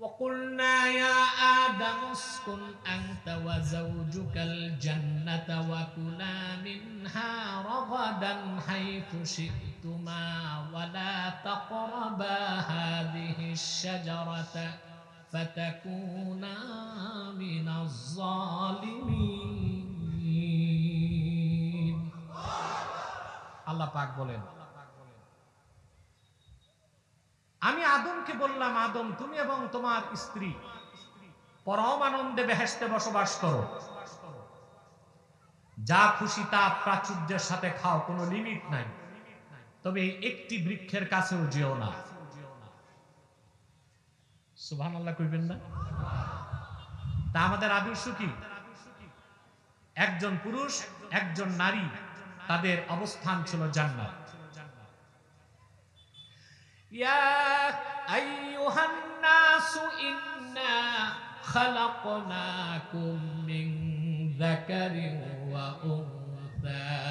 وقلنا يا آدم اسكن أنت وزوجك الجنة وكلا منها رغدا حيث شئتما ولا تقربا هذه الشجرة فتكونا من الظالمين আল্লাহ পাক বলেন আমি আদমকে বললাম, আদম, তুমি এবং তোমার স্ত্রী পরম আনন্দে বেহেস্তে বসবাস করো। যা খুশি তা প্রাচুর্যের সাথে খাও, কোনো লিমিট নাই। তবে একটি বৃক্ষের কাছেও যেও না। সুবহান আল্লাহ কইবেন না? তা আমাদের আদর্শ কি? একজন পুরুষ, একজন নারী, তাদের অবস্থান ছিল জান্নাত। يا أيها الناس إنا خلقناكم من ذكر وأنثى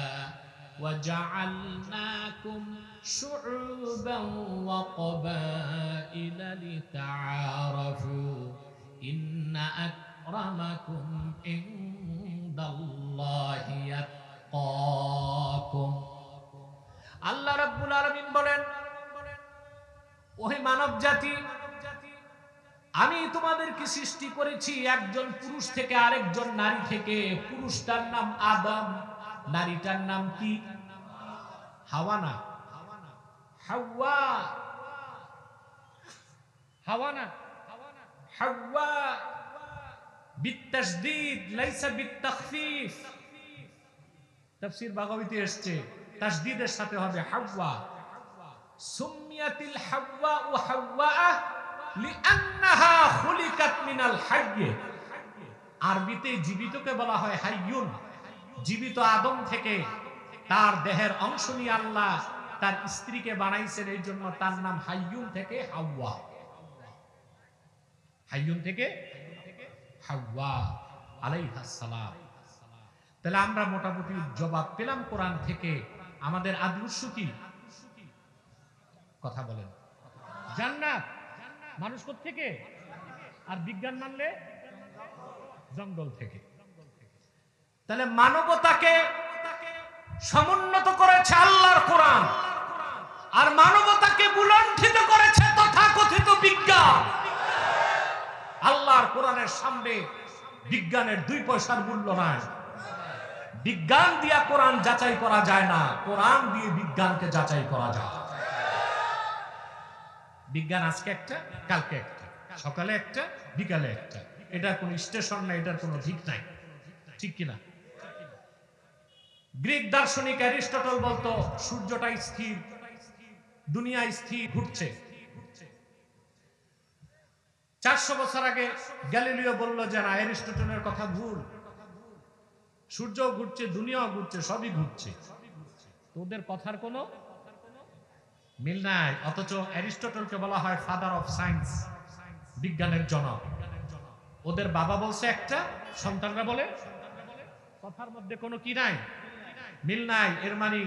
وجعلناكم شعوبا وقبائل لتعارفوا إن أكرمكم عند الله يتقاكم আল্লাহ রাব্বুল আলামিন বলেন ওহে মানব জাতি আমি তোমাদেরকে সৃষ্টি করেছি একজন পুরুষ থেকে আরেকজন নারী থেকে। পুরুষটার নাম আদম, নারীটার নাম কি? হাওয়ানা। হাওয়া। হাওয়ানা। হাওয়া। বিত্তাসদীদ লাইসা বিত্তাখফিফ। তাফসীর বাগাবিতে এসেছে তাসদীদের সাথে হবে হাওয়া। সুমিয়াতিল হাওয়া ও হাওয়া লিআন্নাহা খুলিকাত মিনাল হাইয়্য আরবিতে জীবিতকে বলা হয় হাইয়ুন। জীবিত আদম থেকে তার দেহের অংশ নিয়ে আল্লাহ তার স্ত্রীকে বানাইছেন, এই জন্য তার নাম হাইয়ুন থেকে হাওয়া। হাইয়ুন থেকে হাওয়া, আলাইহাস সালাম। তাহলে আমরা মোটামুটি জবাব পেলাম কোরআন থেকে। আমাদের আদর্শ কি? কথা বলেন। জান্নাত! মানুষ থেকে আর বিজ্ঞান মানলে? জঙ্গল থেকে। তাহলে মানবতাকে সমুন্নত করেছে আল্লাহর কোরআন, আর মানবতাকে বুলণ্ঠিত করেছে তথাকথিত বিজ্ঞান। আল্লাহর কোরআনের সামনে বিজ্ঞানের দুই পয়সার মূল্য নাই। বিজ্ঞান দিয়া কোরআন যাচাই করা যায় না, কোরআন দিয়ে বিজ্ঞানকে যাচাই করা যায়। বিজ্ঞান আজকে একটা, কালকে একটা, সকালে একটা, বিকালে একটা। এটার কোনো স্টেশন নাই, এটার কোনো দিক নাই। ঠিক কিনা? গ্রিক দার্শনিক অ্যারিস্টটল বলতো, সূর্যটা স্থির, দুনিয়া স্থির, ঘুরছে। চারশো বছর আগে গ্যালিলিও বলল যে, না, অ্যারিস্টটলের কথা ভুল। সূর্য ঘুরছে, দুনিয়াও ঘুরছে, সবই ঘুরছে। তোদের কথার কোনো মিল নাই, অথচ অ্যারিস্টটলকে বলা হয় ফাদার অফ সায়েন্স বিজ্ঞানের জনক। ওদের বাবা বলছে একটা, সন্তানরা বলে, কথার মধ্যে কোনো কি নাই? মিল নাই, এর মানে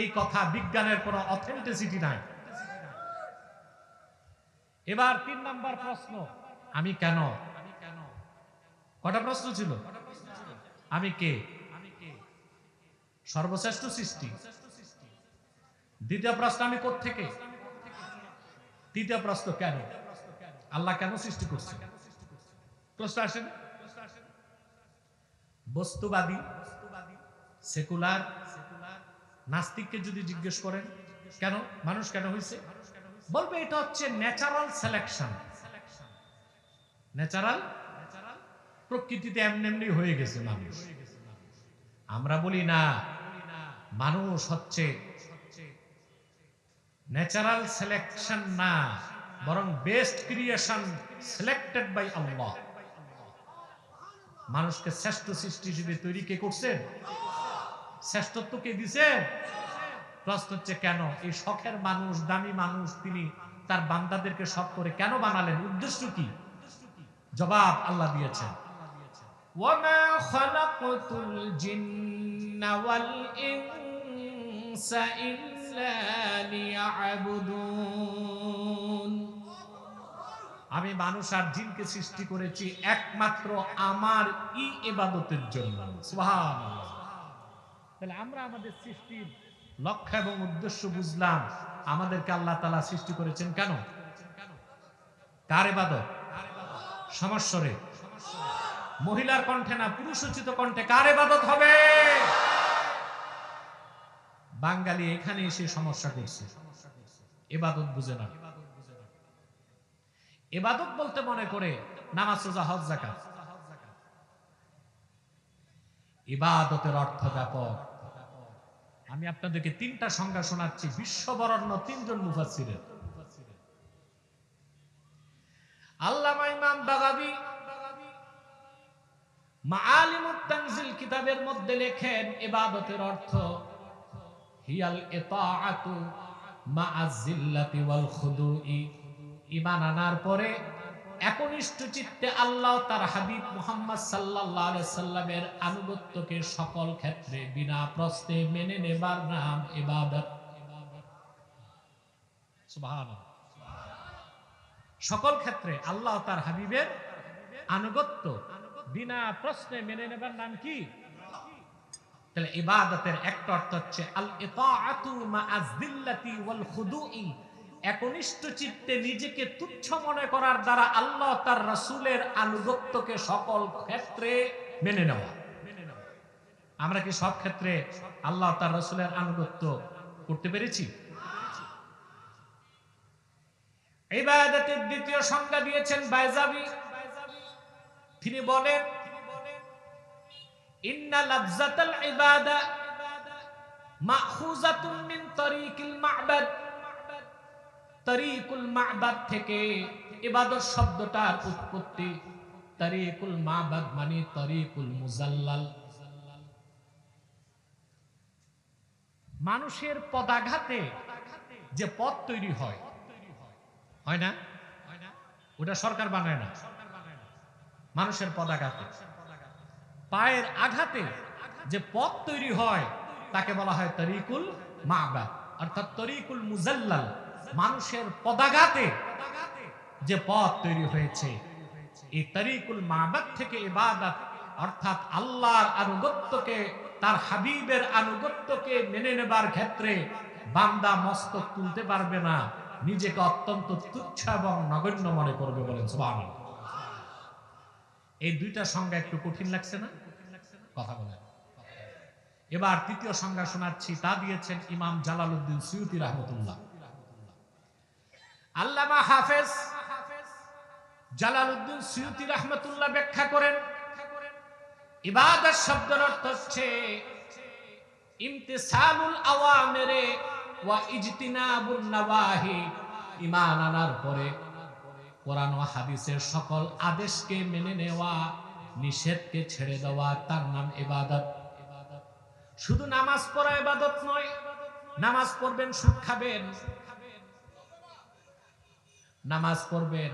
এই কথা বিজ্ঞানের কোনো অথেন্টিসিটি নাই। এবার তিন নাম্বার প্রশ্ন, আমি কেন? কটা প্রশ্ন ছিল? আমি কে? সর্বশ্রেষ্ঠ সৃষ্টি। দ্বিতীয় প্রশ্ন আমি থেকে তৃতীয় প্রশ্ন কেন? আল্লাহ কেন সৃষ্টি করছে প্রশ্ন আসেন? বস্তুবাদী, সেকুলার, নাস্তিককে যদি জিজ্ঞেস করেন, কেন? মানুষ কেন হয়েছে বলবে এটা হচ্ছে ন্যাচারাল সিলেকশন ন্যাচারাল প্রকৃতিতে এমনি এমনি হয়ে গেছে মানুষ। আমরা বলি না, মানুষ হচ্ছে ন্যাচারাল সিলেকশন না বরং best creation selected by Allah মানুষকে শ্রেষ্ঠ সৃষ্টি হিসেবে তৈরি কে করছেন শ্রেষ্ঠত্ব কে দিছেন প্রশ্ন হচ্ছে কেন এই শখের মানুষ দামি মানুষ তিনি তার বান্দাদেরকে শখ করে কেন বানালেন উদ্দেশ্য কি জবাব আল্লাহ দিয়েছেন وما خلقت الجن والإنس إلا ليعبدون আমি মানুষ আর জিনকে সৃষ্টি করেছি একমাত্র আমার ই এবাদতের জন্য সুবহানাল্লাহ। তাহলে আমরা আমাদের সৃষ্টির লক্ষ্য এবং উদ্দেশ্য বুঝলাম আমাদেরকে আল্লাহ তালা সৃষ্টি করেছেন কেন কার এবাদত সমস্যরে মহিলার কণ্ঠে না পুরুষোচিত কণ্ঠে কার এবাদত হবে বাঙালি এখানে এসে সমস্যা করছে। এবাদত বুঝে না। এবাদত বলতে মনে করে নামাজ, রোজা, হজ জাকাত ইবাদতের অর্থ ব্যাপক। আমি আপনাদেরকে তিনটা সংজ্ঞা শোনাচ্ছি, বিশ্ববরণ্য তিনজন মুফাসসিরের। আল্লামা ইমাম বাগাবী মাআলিমুত তানজিল কিতাবের মধ্যে লেখেন ইবাদতের অর্থ হিয়াল আনার পরে একনিষ্ঠ চিত্তে আল্লাহ তার হাবিব মুহাম্মদ সাল্লাল্লাহু আনুগত্যকে সকল ক্ষেত্রে বিনা প্রশ্নে মেনে নেবার নাম ইবাদত। সকল ক্ষেত্রে আল্লাহ তার হাবিবের আনুগত্য বিনা প্রশ্নে মেনে নেবার নাম কি? তাহলে ইবাদতের একটা অর্থ হচ্ছে আল ইতাআতু মা'আজ যিল্লাতি ওয়াল খুদুই একনিষ্ঠ চিত্তে নিজেকে তুচ্ছ মনে করার দ্বারা আল্লাহ তার রাসূলের আনুগত্যকে সকল ক্ষেত্রে মেনে নেওয়া। আমরা কি সব ক্ষেত্রে আল্লাহ তার রাসূলের আনুগত্য করতে পেরেছি? ইবাদতের দ্বিতীয় সংজ্ঞা দিয়েছেন বাইজাবি। তিনি বলেন মিন মানে মানুষের পদাঘাতে যে পথ তৈরি হয় হয় না? ওটা সরকার বানায় না। মানুষের পদাঘাতে। পায়ের আঘাতে যে পথ তৈরি হয়, তাকে বলা হয় তরিকুল মাবা। অর্থাৎ তরিকুল মুজাল্লাল, মানুষের পদাঘাতে যে পথ তৈরি হয়েছে। এই তরিকুল মাবাদ থেকে ইবাদত, অর্থাৎ আল্লাহর আনুগত্যকে, তার হাবিবের আনুগত্যকে মেনে নেবার ক্ষেত্রে বান্দা মস্তক তুলতে পারবে না, নিজেকে অত্যন্ত তুচ্ছ এবং নগণ্য মনে করবে বলেন, সুবহানাল্লাহ। এই দুইটা সংজ্ঞা একটু কঠিন লাগছে না? কথা বলেন। এবার তৃতীয় সংজ্ঞা শোনাচ্ছি, তা দিয়েছেন ইমাম জালালউদ্দিন সুয়ুতি রহমতুল্লাহ। আল্লামা হাফেজ জালালউদ্দিন সুয়ুতি রহমতুল্লাহ ব্যাখ্যা করেন, ইবাদত শব্দের অর্থ হচ্ছে ইমতিসালুল ওয়া ইজতিনাবুন নাওয়াহি আনার পরে কোরআন ও হাদিসের সকল আদেশকে মেনে নেওয়া নিষেধকে ছেড়ে দেওয়া তার নাম ইবাদত। শুধু নামাজ পড়া ইবাদত নয়, নামাজ পড়বেন, সুদ খাবেন। নামাজ পড়বেন,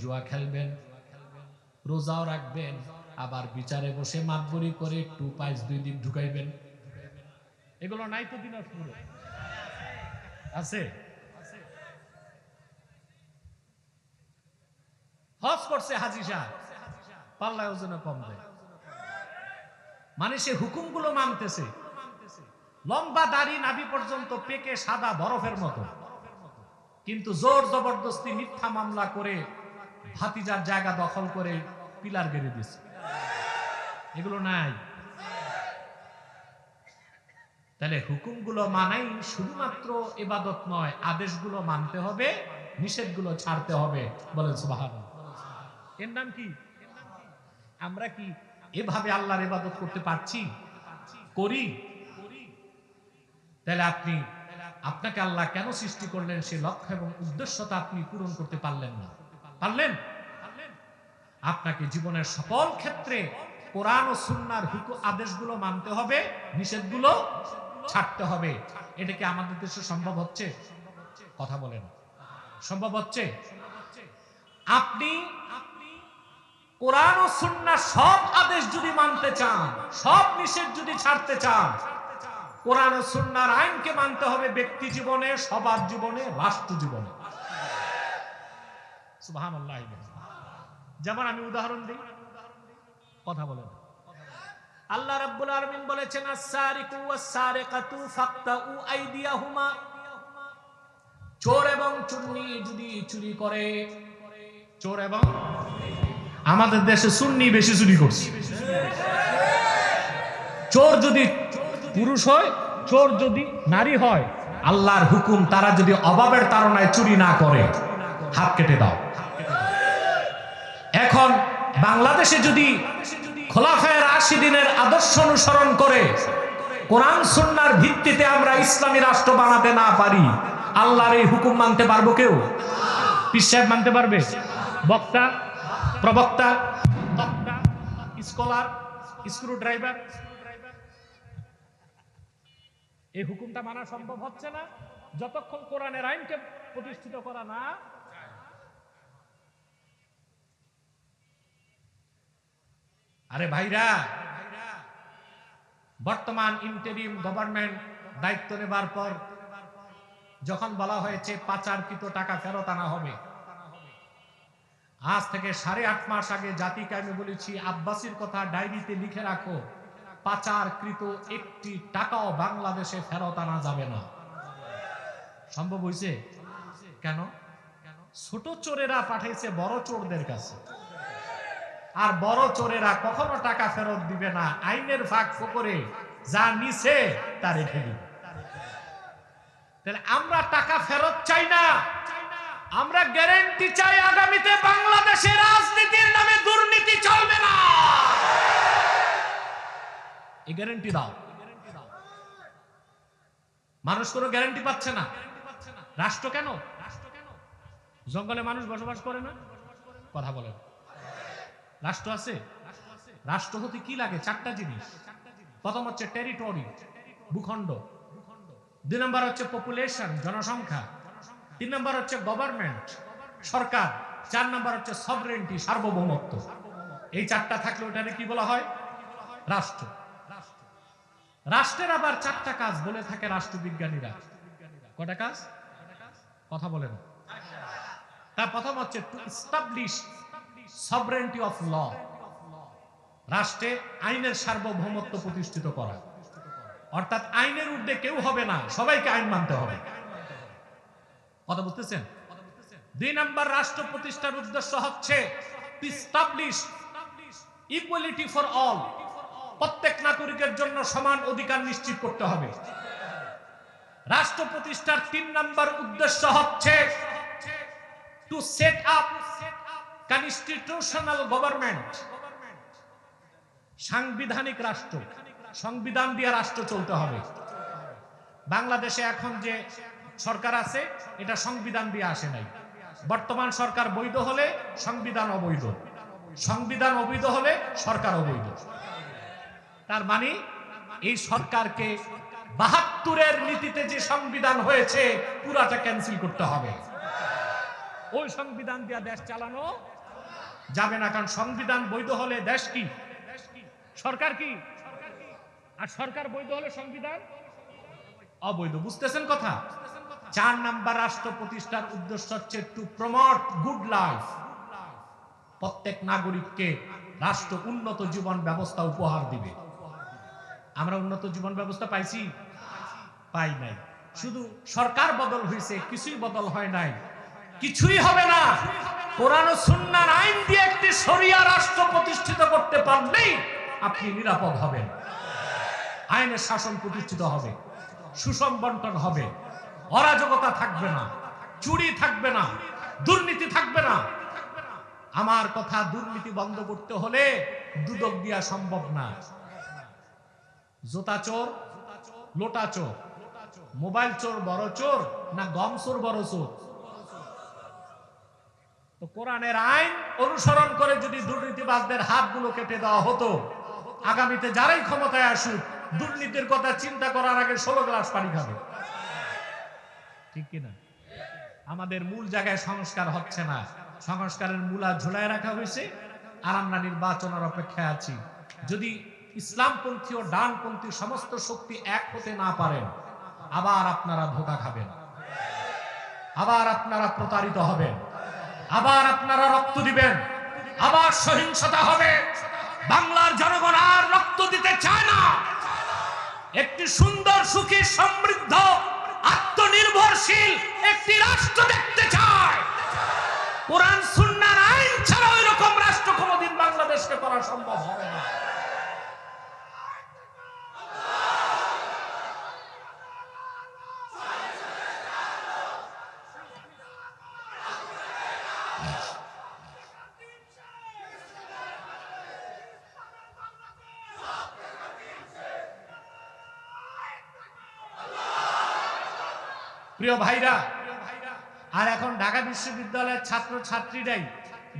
জুয়া খেলবেন, রোজাও রাখবেন, আবার বিচারে বসে মাতবরি করে একটু পাইস দুই দিন ঢুকাইবেন। এগুলো নাই তো দিনাজপুরে? আছে? হজ করছে হাজি সাহেব। পাল্লায় ওজন কম দেয়। মানে সে হুকুমগুলো মানতেছে। লম্বা দাড়ি নাভি পর্যন্ত পেকে সাদা বরফের মতো। কিন্তু জোর জবরদস্তি মিথ্যা মামলা করে ভাতিজার জায়গা দখল করে পিলার গেড়ে দিছে এগুলো নাই। তাহলে হুকুমগুলো মানাই শুধুমাত্র এবাদত নয়, আদেশগুলো মানতে হবে, নিষেধগুলো ছাড়তে হবে, বলেন সুবহানাল্লাহ। এর নাম কি? আমরা কি এভাবে আল্লাহর ইবাদত করতে পারছি? করি। তাহলে আপনি, আপনাকে আল্লাহ কেন সৃষ্টি করলেন সে লক্ষ্য এবং উদ্দেশ্যতা আপনি পূরণ করতে পারলেন না। পারলেন? আপনাকে জীবনের সকল ক্ষেত্রে কোরআন ও সুন্নার হুকু আদেশগুলো মানতে হবে, নিষেধগুলো ছাড়তে হবে। এটা কি আমাদের দেশে সম্ভব হচ্ছে? কথা বলেন। সম্ভব হচ্ছে? আপনি কোরআন ও সুন্নার সব আদেশ যদি মানতে চান, সব নিষেধ যদি ছাড়তে চান, কোরআন ও সুন্নার আইনকে মানতে হবে ব্যক্তি জীবনে, সবার জীবনে, রাষ্ট্র জীবনে। যেমন আমি উদাহরণ দিই, কথা বলেন। আল্লাহ রাব্বুল আলামিন বলেছেন, আস-সারিকু ওয়াস-সারিকাতু ফাক্তাউ আইদিয়াহুমা। চোর এবং চুন্নি যদি চুরি করে, চোর এবং আমাদের দেশে সুন্নি বেশি চুরি করছে। চোর যদি পুরুষ হয়, চোর যদি নারী হয়, আল্লাহর হুকুম, তারা যদি অভাবের তাড়নায় চুরি না করে, হাত কেটে দাও। এখন বাংলাদেশে যদি খোলাফায়ের আশি দিনের আদর্শ অনুসরণ করে, কোরআন সুন্নার ভিত্তিতে আমরা ইসলামী রাষ্ট্র বানাতে না পারি, আল্লাহর এই হুকুম মানতে পারব কেউ? পিস মানতে পারবে? বক্তা প্রবক্তা স্কলার স্ক্রু ড্রাইভার এই হুকুমটা মানা সম্ভব হচ্ছে না। যতক্ষণ কোরআনের আইনকে প্রতিষ্ঠিত করা না আরে ভাইরা, বর্তমান ইন্টারিম গভর্নমেন্ট দায়িত্ব নেবার পর যখন বলা হয়েছে পাচারকৃত টাকা ফেরত আনা হবে আজ থেকে সাড়ে আট মাস আগে জাতিকে আমি বলেছি, আব্বাসির কথা ডায়েরিতে লিখে রাখো, পাচারকৃত একটি টাকাও বাংলাদেশে ফেরত আনা যাবে না। সম্ভব হয়েছে? কেন? ছোট চোরেরা পাঠাইছে, বড় চোরদের কাছে। আর বড় চোরেরা কখনো টাকা ফেরত দিবে না, আইনের ভাগ করে যা নিছে তা রেখে দিবে তাহলে আমরা টাকা ফেরত চাই না। আমরা গ্যারেন্টি চাই আগামীতে বাংলাদেশের রাজনীতির নামে দুর্নীতি চলবে না। এই গ্যারেন্টি দাও। মানুষ কোনো গ্যারেন্টি পাচ্ছে না। রাষ্ট্র কেন? জঙ্গলে মানুষ বসবাস করে না? কথা বলেন। রাষ্ট্র আছে? রাষ্ট্র হতে কি লাগে? চারটা জিনিস। প্রথম হচ্ছে টেরিটরি ভূখণ্ড। দুই নম্বর হচ্ছে পপুলেশন জনসংখ্যা। তিন নম্বর হচ্ছে গভর্নমেন্ট সরকার। চার নম্বর হচ্ছে সবরেন্টি সার্বভৌমত্ব। এই চারটা থাকলে ওটাকে কি বলা হয়? রাষ্ট্র। রাষ্ট্রের আবার চারটা কাজ বলে থাকে রাষ্ট্রবিজ্ঞানীরা। কটা কাজ? কথা বলে না তার প্রথম হচ্ছে to establish sovereignty of law রাষ্ট্রে আইনের সার্বভৌমত্ব প্রতিষ্ঠিত করা। অর্থাৎ আইনের ঊর্ধ্বে কেউ হবে না, সবাইকে আইন মানতে হবে। কথা বুঝতেছেন দুই নাম্বার রাষ্ট্র প্রতিষ্ঠার উদ্দেশ্য হচ্ছে ইকুয়ালিটি ফর অল প্রত্যেক নাগরিকের জন্য সমান অধিকার নিশ্চিত করতে হবে। রাষ্ট্র প্রতিষ্ঠার তিন নাম্বার উদ্দেশ্য হচ্ছে to set up constitutional government সাংবিধানিক রাষ্ট্র, সংবিধান দিয়ে রাষ্ট্র চলতে হবে। বাংলাদেশে এখন যে সরকার আছে, এটা সংবিধান দিয়ে আসে নাই। বর্তমান সরকার বৈধ হলে সংবিধান অবৈধ। সংবিধান অবৈধ হলে সরকার অবৈধ। তার মানে এই সরকারকে বাহাত্তরের নীতিতে যে সংবিধান হয়েছে, পুরাটা ক্যান্সেল করতে হবে। ওই সংবিধান দিয়ে দেশ চালানো যাবে না, কারণ সংবিধান বৈধ হলে দেশ কি? সরকার কি? আর সরকার বৈধ হলে সংবিধান অবৈধ। বুঝতেছেন কথা? চার নাম্বার রাষ্ট্র প্রতিষ্ঠার উদ্দেশ্য হচ্ছে টু প্রমোট গুড লাইফ প্রত্যেক নাগরিককে রাষ্ট্র উন্নত জীবন ব্যবস্থা উপহার দিবে। আমরা উন্নত জীবন ব্যবস্থা পাইছি? পাই নাই। শুধু সরকার বদল হয়েছে কিছুই বদল হয় নাই। কিছুই হবে না। কোরআন ও সুন্নাহর আইন দিয়ে একটি শরিয়া রাষ্ট্র প্রতিষ্ঠিত করতে পারলেই আপনি নিরাপদ হবেন। আইনের শাসন প্রতিষ্ঠিত হবে। সুষম বন্টন হবে। অরাজকতা থাকবে না, চুরি থাকবে না, দুর্নীতি থাকবে না। আমার কথা দুর্নীতি বন্ধ করতে হলে দুদক দিয়া সম্ভব না। জোতা চোর, লোটা চোর, মোবাইল চোর বড় চোর না গম চোর বড় চোর? তো কোরআনের আইন অনুসরণ করে যদি দুর্নীতিবাজদের হাতগুলো কেটে দেওয়া হতো, আগামীতে যারাই ক্ষমতায় আসুক, দুর্নীতির কথা চিন্তা করার আগে ষোলো গ্লাস পানি খাবে। ঠিক কিনা? আমাদের মূল জায়গায় সংস্কার হচ্ছে না। সংস্কারের মূলা ঝুলায় রাখা হয়েছে আর আমরা নির্বাচনের অপেক্ষায় আছি। যদি ইসলামপন্থী ও ডানপন্থী সমস্ত শক্তি এক হতে না পারেন, আবার আপনারা ধোকা খাবেন। আবার আপনারা প্রতারিত হবেন। আবার আপনারা রক্ত দিবেন। আবার সহিংসতা হবে। বাংলার জনগণ আর রক্ত দিতে চায় না। একটি সুন্দর, সুখী, সমৃদ্ধ আত্মনির্ভরশীল একটি রাষ্ট্র দেখতে চায়। কোরআন, সুন্নার আইন ছাড়া ওই রকম রাষ্ট্র কোনোদিন বাংলাদেশকে করা সম্ভব হবে না। প্রিয় ভাইরা, আর এখন ঢাকা বিশ্ববিদ্যালয়ের ছাত্র ছাত্রীরাই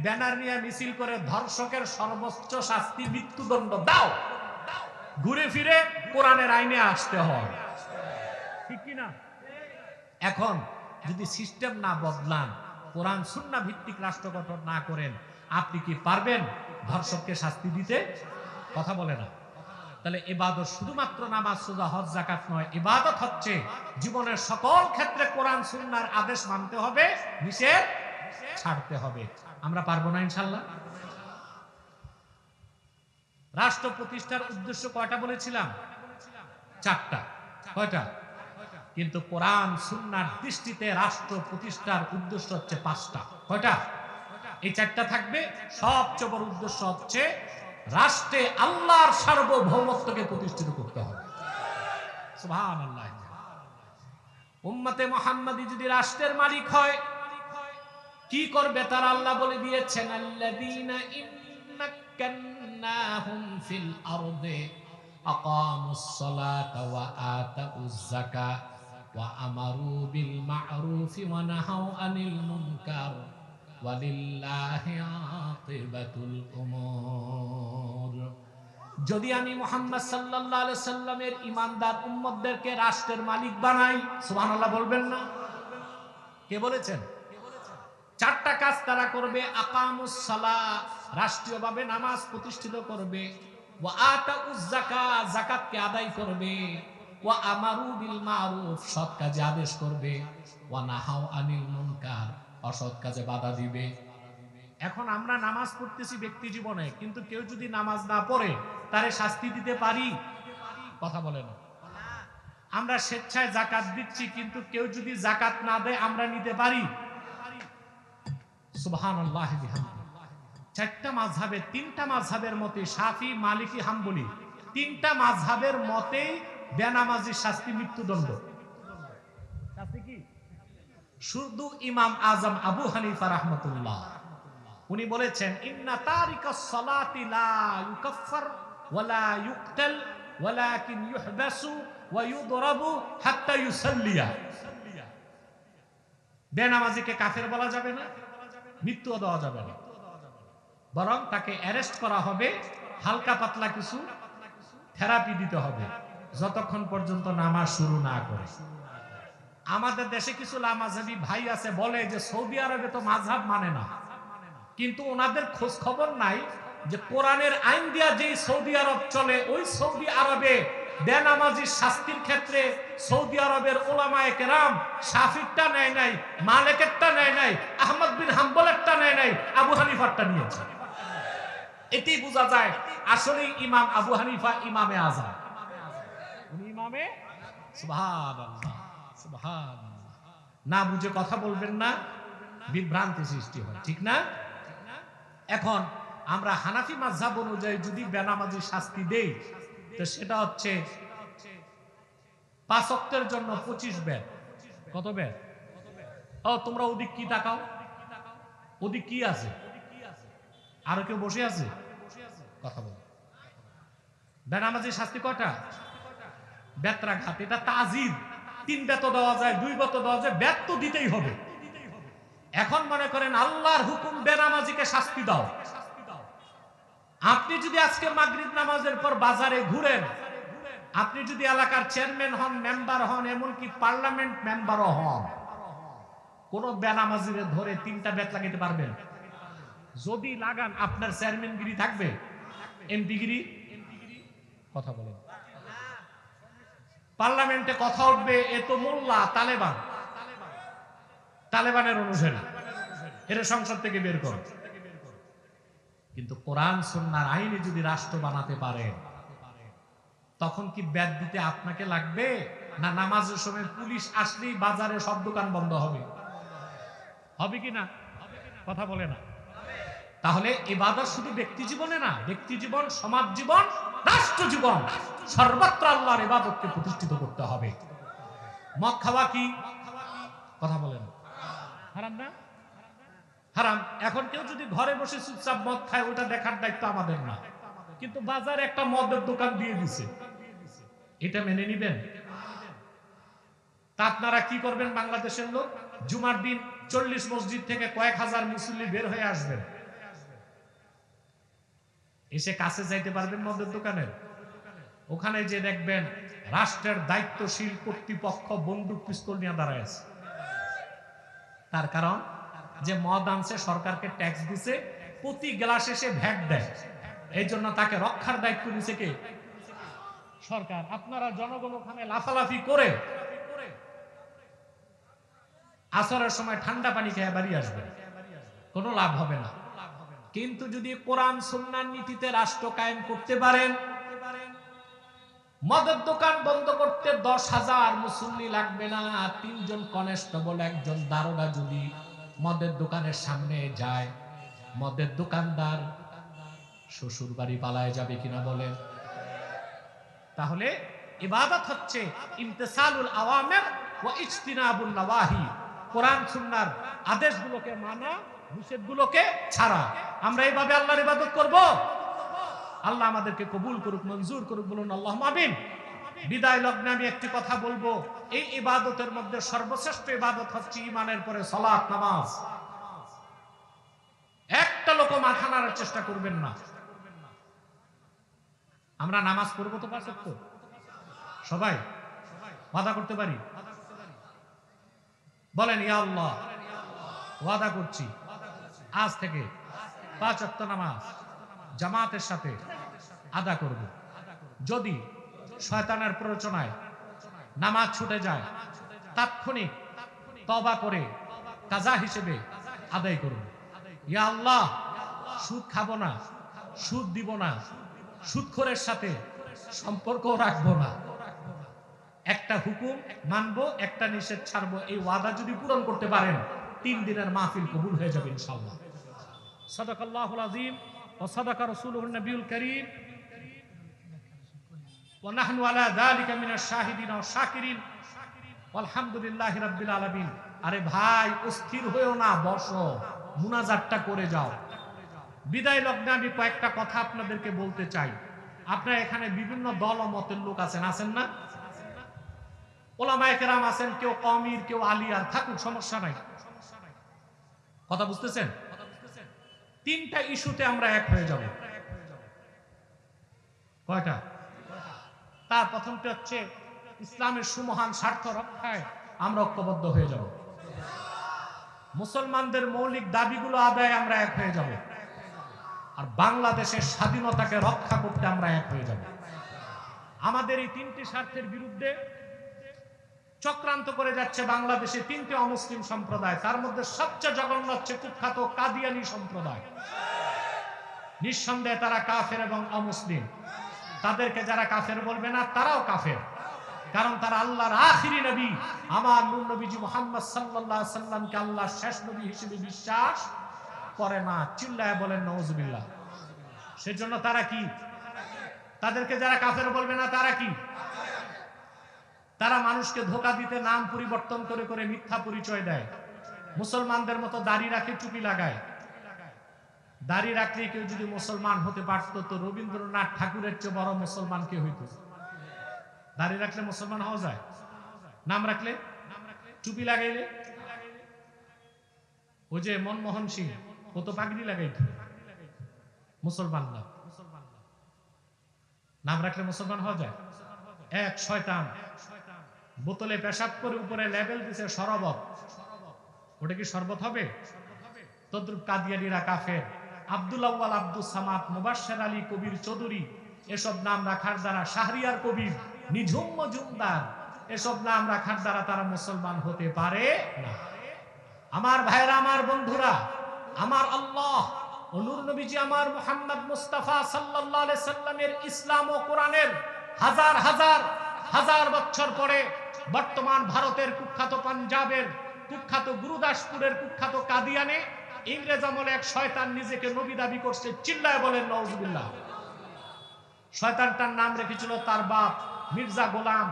ব্যানার নিয়ে মিছিল করে ধর্ষকের সর্বোচ্চ শাস্তি মৃত্যুদণ্ড দাও। ঘুরে ফিরে কোরআনের আইনে আসতে হয়। ঠিক কি না এখন যদি সিস্টেম না বদলান, কোরআন সুন্না ভিত্তিক রাষ্ট্র গঠন না করেন, আপনি কি পারবেন ধর্ষককে শাস্তি দিতে? কথা বলে না। তাহলে এবাদত শুধুমাত্র নামাজ, সোজা, হজ জাকাত নয়। ইবাদত হচ্ছে জীবনের সকল ক্ষেত্রে কোরআন, সুন্নার আদেশ মানতে হবে, নিষেধ ছাড়তে হবে। আমরা পারব না, ইনশাল্লাহ? রাষ্ট্র প্রতিষ্ঠার উদ্দেশ্য কয়টা বলেছিলাম? চারটা। কয়টা? কিন্তু কোরআন, সুন্নার দৃষ্টিতে রাষ্ট্র প্রতিষ্ঠার উদ্দেশ্য হচ্ছে পাঁচটা। কয়টা? এই চারটা থাকবে। সবচেয়ে বড় উদ্দেশ্য হচ্ছে রাষ্ট্রে আল্লাহর সার্বভৌমত্বকে প্রতিষ্ঠিত করতে হবে। সুবহানাল্লাহ। উম্মতে মোহাম্মদী যদি রাষ্ট্রের মালিক হয়, কি করবে তার আল্লাহ বলে দিয়েছেন, আল্লাযীনা ইম্মাক্কান্নাহুম ফিল আরদে আকামুস সালাতা ওয়া আতাউজ যাকাত ওয়া আমারু বিল মা'রুফি ওয়া নাহাউ আনিল মুনকার। যদি আমি মোহাম্মদ আলাইহি সাল্লামের ইমানদার উম্মতদেরকে রাষ্ট্রের মালিক বানাই, সুবহানাল্লাহ বলবেন না? কে বলেছেন? চারটা কাজ তারা করবে, আকামুস সালা রাষ্ট্রীয়ভাবে নামাজ প্রতিষ্ঠিত করবে, ওয়া আতাউজ যাকাত যাকাতকে আদায় করবে, ওয়া আমারু বিল মারুফ, সৎ কাজে আদেশ করবে, ওয়া নাহাউ আনিল মুনকার। অসৎ কাজে বাধা দিবে। এখন আমরা নামাজ পড়তেছি ব্যক্তি জীবনে, কিন্তু কেউ যদি নামাজ না পড়ে, তারে শাস্তি দিতে পারি? কথা বলে না। আমরা স্বেচ্ছায় জাকাত দিচ্ছি, কিন্তু কেউ যদি জাকাত না দেয়, আমরা নিতে পারি? বিহামদিহি। চারটা মাযহাবে, তিনটা মাযহাবের মতে শাফি, মালিকি, হাম্বলি। তিনটা মাযহাবের মতে বেনামাজি শাস্তি মৃত্যুদণ্ড। শুধু ইমাম আজম আবু হানিফা রাহমাতুল্লাহ। উনি বলেছেন, ইন্না তারিকা সালাতি লা ইউকাফফার ওয়ালা ইউকতাল ওয়ালাকিন ইউহবাসু ওয়া ইউদরাবু হাত্তা ইউসাল্লিয়া। বেনামাজিকে কাফের বলা যাবে না মৃত্যু দেওয়া যাবে না। বরং তাকে অ্যারেস্ট করা হবে, হালকা পাতলা কিছু থেরাপি দিতে হবে, যতক্ষণ পর্যন্ত নামাজ শুরু না করে। আমাদের দেশে কিছু লামাজাবি ভাই আছে বলে যে সৌদি আরবে তো মাঝহাব মানে না। কিন্তু ওনাদের খোঁজ খবর নাই যে কোরআনের আইন দিয়া যেই সৌদি আরব চলে ওই সৌদি আরবে বেনামাজির শাস্তির ক্ষেত্রে সৌদি আরবের ওলামায়ে কেরাম শাফিরটা নেয় নাই মালেকেরটা নেয় নাই আহমদ বিন হাম্বলেরটা নেয় নাই আবু হানিফারটা নিয়েছে। এটি বোঝা যায় আসলে ইমাম আবু হানিফা ইমামে উনি ইমামে? সুবহানাল্লাহ। না বুঝে কথা বলবেন না, বিভ্রান্তি সৃষ্টি হয়, ঠিক না? এখন আমরা হানাফি মাঝহাব অনুযায়ী যদি বেনামাজি শাস্তি দেই, তো সেটা হচ্ছে পাঁচ জন্য পঁচিশ বেদ কত বেদ ও, তোমরা ওদিক কি তাকাও? ওদিক কি আছে? আরও কেউ বসে আছে? কথা বল। বেনামাজি শাস্তি কটা বেত্রাঘাত, এটা তাজিদ তিন বেত দেওয়া যায়, দুই বেত দেওয়া যায়, বেত তো দিতেই হবে। এখন মনে করেন আল্লাহর হুকুম বেনামাজিকে শাস্তি দাও। আপনি যদি আজকে মাগরিব নামাজের পর বাজারে ঘুরেন, আপনি যদি এলাকার চেয়ারম্যান হন, মেম্বার হন, এমনকি পার্লামেন্ট মেম্বারও হন, কোন বেনামাজিরে ধরে তিনটা বেত লাগাইতে পারবেন? যদি লাগান, আপনার চেয়ারম্যানগিরি থাকবে? এমপিগিরি কথা বলেন। পার্লামেন্টে কথা উঠবে, এ তো মোল্লা, তালেবান। তালেবানের অনুসারী। এর সংসদ থেকে বের করো। কিন্তু কোরআন সন্ন্যার আইনে যদি রাষ্ট্র বানাতে পারে, তখন কি ব্যাদ দিতে আপনাকে লাগবে? না নামাজের সময় পুলিশ আসলেই বাজারে সব দোকান বন্ধ হবে? হবে কি না? কথা বলে না। তাহলে ইবাদত শুধু ব্যক্তি জীবনে না, ব্যক্তি জীবন, সমাজ জীবন, রাষ্ট্র জীবন, সর্বত্র আল্লাহর ইবাদতকে প্রতিষ্ঠিত করতে হবে। মদ খাওয়া কি? কথা বলেন। হারাম না? হারাম। এখন কেউ যদি ঘরে বসে চুপচাপ মদ খায়, ওটা দেখার দায়িত্ব আমাদের না। কিন্তু বাজারে একটা মদের দোকান দিয়ে দিছে। এটা মেনে নিবেন? তা আপনারা কি করবেন বাংলাদেশের লোক? জুমার দিন চল্লিশ মসজিদ থেকে কয়েক হাজার মুসল্লি বের হয়ে আসবেন। এসে কাছে যাইতে পারবেন মদের দোকানের ওখানে যে দেখবেন রাষ্ট্রের দায়িত্বশীল কর্তৃপক্ষ বন্দুক, পিস্তল নিয়ে দাঁড়ায় আছে। তার কারণ যে মদ আনছে, সরকারকে ট্যাক্স দিছে, প্রতি গ্লাস এসে ভ্যাট দেয়। এই জন্য তাকে রক্ষার দায়িত্ব দিছে কে? সরকার। আপনারা জনগণ ওখানে লাফালাফি করে আসরের সময় ঠান্ডা পানি খেয়ে বাড়ি আসবে কোনো লাভ হবে না। কিন্তু যদি কোরআন সুন্নার নীতিতে রাষ্ট্র কায়েম করতে পারেন, মদের দোকান বন্ধ করতে দশ হাজার মুসল্লি লাগবে না, তিনজন কনেস্টেবল, একজন দারোগা যদি মদের দোকানের সামনে যায়, মদের দোকানদার শ্বশুর বাড়ি পালায় যাবে কিনা বলেন? তাহলে ইবাদত হচ্ছে ইমতেসালুল আওয়ামের ও ইজতিনাবুন নওয়াহি। কোরআন সুন্নার আদেশগুলোকে মানা নিষেধগুলোকে ছাড়া। আমরা এইভাবে আল্লাহর ইবাদত করব? আল্লাহ আমাদেরকে কবুল করুক, মঞ্জুর করুক, বলুন আল্লাহ মাবিন বিদায় লগ্নে আমি একটি কথা বলব। এই ইবাদতের মধ্যে সর্বশ্রেষ্ঠ ইবাদত হচ্ছে ইমানের পরে সলাৎ নামাজ। একটা লোক মাথা নাড়ার চেষ্টা করবেন না। আমরা নামাজ পড়ব তো পাঁচ সবাই? ওয়াদা করতে পারি? বলেন, ইয়া আল্লাহ, ওয়াদা করছি। আজ থেকে পাঁচ অক্ট নামাজ জামাতের সাথে আদা করব। যদি শয়তানের প্ররোচনায় নামাজ ছুটে যায়, তাৎক্ষণিক তবা করে কাজা হিসেবে আদায় করব। ইয়া আল্লাহ, সুদ খাব না, সুদ দিব না, সুদখোরের সাথে সম্পর্ক রাখব না। একটা হুকুম মানবো, একটা নিষেধ ছাড়বো, এই ওয়াদা যদি পূরণ করতে পারেন তিন দিনের মাহফিল কবুল হয়ে যাবে ইনশাআল্লাহ। সাদাকাল্লাহুল আযীম ওয়া সাদাকা রাসূলুহুন নবিয়ুল কারীম। নাহনু আলা যালিকা মিনাশ শাহিদিন ওয়া শাকিরিন। আলহামদুলিল্লাহি রাব্বিল আলামিন। আরে ভাই, অস্থির হয়েও না, বসো, মুনাজাতটা করে যাও। বিদায় লগ্নে আমি কয়েকটা কথা আপনাদেরকে বলতে চাই। আপনারা এখানে বিভিন্ন দল ও মতের লোক আছেন আছেন না? ওলামায়ে কেরাম আছেন, কেউ কমির কেউ আলিয়ার, থাকুক, সমস্যা নাই। কথা বুঝতেছেন? তিনটা ইস্যুতে আমরা এক হয়ে যাব। কয়টা? তার প্রথমটা হচ্ছে ইসলামের সুমহান স্বার্থ রক্ষায় আমরা ঐক্যবদ্ধ হয়ে যাব। মুসলমানদের মৌলিক দাবিগুলো আদায় আমরা এক হয়ে যাব। আর বাংলাদেশের স্বাধীনতাকে রক্ষা করতে আমরা এক হয়ে যাব। আমাদের এই তিনটি স্বার্থের বিরুদ্ধে চক্রান্ত করে যাচ্ছে বাংলাদেশে তিনটি অমুসলিম সম্প্রদায়। তার মধ্যে সবচেয়ে জঘন্য হচ্ছে কুখ্যাত কাদিয়ানি সম্প্রদায়। নিঃসন্দেহে তারা কাফের এবং অমুসলিম। তাদেরকে যারা কাফের বলবে না, তারাও কাফের। কারণ তারা আল্লাহর আখিরি নবী। আমার নূর নবীজি মোহাম্মদ আলাইহি সাল্লামকে আল্লাহর শেষ নবী হিসেবে বিশ্বাস করে না। চিল্লায় বলেন নওয়াজুবিল্লাহ সেজন্য তারা কি? তাদেরকে যারা কাফের বলবে না, তারা কি? তারা মানুষকে ধোকা দিতে নাম পরিবর্তন করে করে মিথ্যা পরিচয় দেয়। মুসলমানদের মতো দাড়ি রাখে, টুপি লাগায়। দাড়ি রাখলে কেউ যদি মুসলমান হতে পারত, তো রবীন্দ্রনাথ ঠাকুরের চেয়ে বড় মুসলমান কে হইত? দাড়ি রাখলে মুসলমান হওয়া যায়? নাম রাখলে? টুপি লাগাইলে? ওই যে মনমোহন সিং, ও তো পাগড়ি লাগাইত। মুসলমান না নাম রাখলে মুসলমান হওয়া যায়? এক, শয়তান। বোতলে পেশাব করে উপরে লেবেল দিছে শরবত ওটা কি শরবত হবে? তদ্রুপ কাদিয়ানিরা কাফের। আব্দুল আউ্বাল আব্দুল সামাদ, মুবাশশার আলী কবির চৌধুরী, এসব নাম রাখার দ্বারা শাহরিয়ার কবির, নিঝুম মজুমদার, এসব নাম রাখার দ্বারা তারা মুসলমান হতে পারে না। আমার ভাইরা আমার বন্ধুরা, আমার আল্লাহ ও নূর নবীজি আমার মোহাম্মদ মুস্তাফা আলাইহি সাল্লামের ইসলাম ও কোরআনের হাজার হাজার হাজার বছর পরে বর্তমান ভারতের কুখ্যাত পাঞ্জাবের কুখ্যাত গুরুদাসপুরের কুখ্যাত কাদিয়ানে ইংরেজ আমলে এক শয়তান নিজেকে নবী দাবি করছে, চিল্লায় বলেন নওজুবিল্লাহ শয়তানটার নাম রেখেছিল তার বাপ মির্জা গোলাম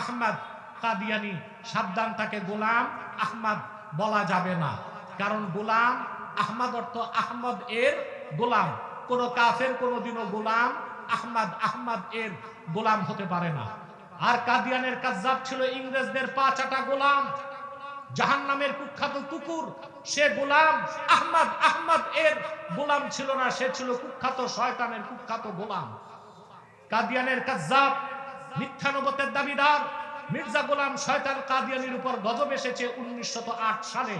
আহমদ কাদিয়ানি। সাবধান, তাকে গোলাম আহমদ বলা যাবে না। কারণ গোলাম আহমদ অর্থ আহমদ এর গোলাম। কোন কাফের কোনোদিনও গোলাম আহমদ আহমদ এর গোলাম হতে পারে না। আর কাদিয়ানের কাজ্জাব ছিল ইংরেজদের পাঁচাটা গোলাম জাহান নামের কুখ্যাত কুকুর, সে গোলাম, আহমদ আহমদ এর গোলাম ছিল না, সে ছিল কুখ্যাত শয়তানের কুখ্যাত গোলাম। কাদিয়ানের কাজ্জাব মিথ্যানবতের দাবিদার, মির্জা গোলাম শয়তান কাদিয়ানির উপর গজব এসেছে উনিশশো সালে।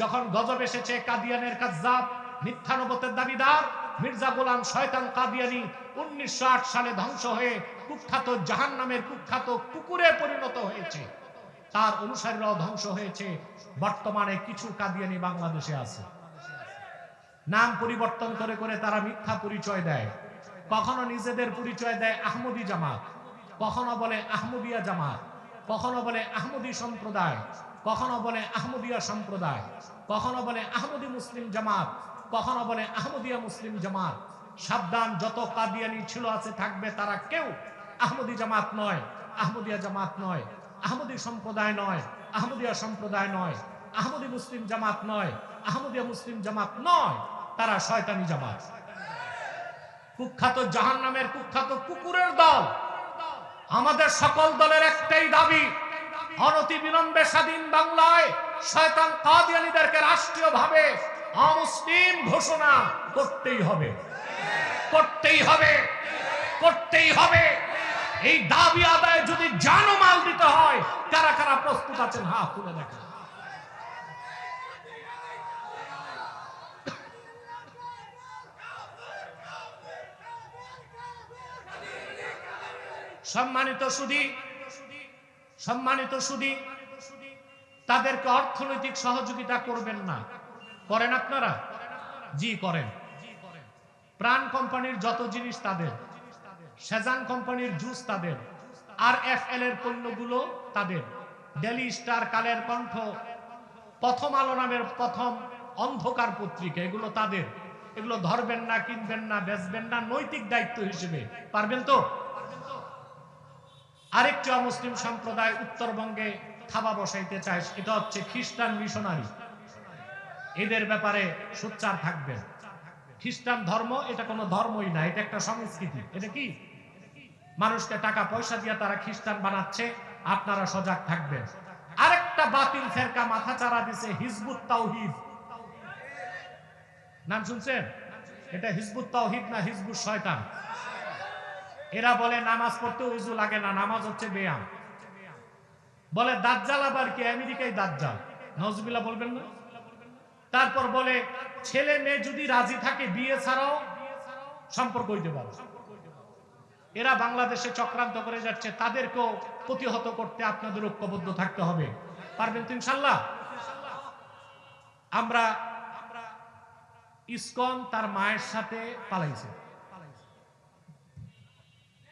যখন গজব এসেছে কাদিয়ানের কাজ্জাব মিথ্যানবতের দাবিদার, মির্জা গোলাম শয়তান কাদিয়ানি উনিশশো আট সালে ধ্বংস হয়ে কুখ্যাত জাহান নামের কুখ্যাত কুকুরে পরিণত হয়েছে। তার অনুসারীরাও ধ্বংস হয়েছে। বর্তমানে কিছু কাদিয়ানি বাংলাদেশে আছে। নাম পরিবর্তন করে করে তারা মিথ্যা পরিচয় দেয়। কখনো নিজেদের পরিচয় দেয় আহমদি জামাত। কখনো বলে আহমদিয়া জামাত। কখনো বলে আহমদি সম্প্রদায়। কখনো বলে আহমদিয়া সম্প্রদায়। কখনো বলে আহমদি মুসলিম জামাত। কখনো বলে আহমদিয়া মুসলিম জামাত। সাবধান, যত কাদিয়ানি ছিল আছে থাকবে তারা কেউ আহমদি জামাত নয়, আহমদিয়া জামাত নয়, আহমদী সম্প্রদায় নয়, আহমদিয়া সম্প্রদায় নয়, আহমদী মুসলিম জামাত নয়, আহমদিয়া মুসলিম জামাত নয়, তারা শয়তানি জামাত। কুখ্যাত জাহান নামের কুখ্যাত কুকুরের দল, আমাদের সকল দলের একটাই দাবি অনতি বিলম্বে স্বাধীন বাংলায় শয়তান কাদিয়ানিদেরকে রাষ্ট্রীয়ভাবে অমুসলিম ঘোষণা করতেই হবে। করতেই হবে। করতেই হবে। এই দাবি আদায় যদি জানমাল দিতে হয়, কারা কারা প্রস্তুত আছেন হাত তুলে দেখা সম্মানিত সুদী সম্মানিত সুদী তাদেরকে অর্থনৈতিক সহযোগিতা করবেন না। করেন আপনারা? জি, করেন। প্রাণ কোম্পানির যত জিনিস তাদের। সেজান কোম্পানির জুস তাদের আর এফ এল এর পণ্যগুলো তাদের। ডেলি স্টার কালের কণ্ঠ, প্রথম আলো নামের প্রথম অন্ধকার পত্রিকা, এগুলো তাদের। এগুলো ধরবেন না, কিনবেন না, বেচবেন না, নৈতিক দায়িত্ব হিসেবে। পারবেন তো? আরেকটি অমুসলিম সম্প্রদায় উত্তরবঙ্গে থাবা বসাইতে চায় এটা হচ্ছে খ্রিস্টান মিশনারি। এদের ব্যাপারে সোচ্চার থাকবেন। খ্রিস্টান ধর্ম, এটা কোনো ধর্মই না, এটা একটা সংস্কৃতি। এটা কি? মানুষকে টাকা পয়সা দিয়ে তারা খ্রিস্টান বানাচ্ছে, আপনারা সজাগ থাকবেন। আরেকটা বাতিল ফেরকা মাথা চারা দিছে, হিজবুত তাওহিদ। নাম শুনছেন? এটা হিজবুত তাওহিদ না হিজবুত শয়তান? এরা বলে নামাজ পড়তে উজু লাগে না, নামাজ হচ্ছে বেয়াম। বলে দাজ্জাল আবার কি? আমেরিকায় দাজ্জাল। নজবিল্লা বলবেন না? তারপর বলে, ছেলে মেয়ে যদি রাজি থাকে বিয়ে ছাড়াও সম্পর্ক হইতে পারে। এরা বাংলাদেশে চক্রান্ত করে যাচ্ছে, তাদেরকেও প্রতিহত করতে আপনাদের ঐক্যবদ্ধ থাকতে হবে। পারবেন তো ইনশাল্লাহ? আমরা ইসকন তার মায়ের সাথে পালাইছে।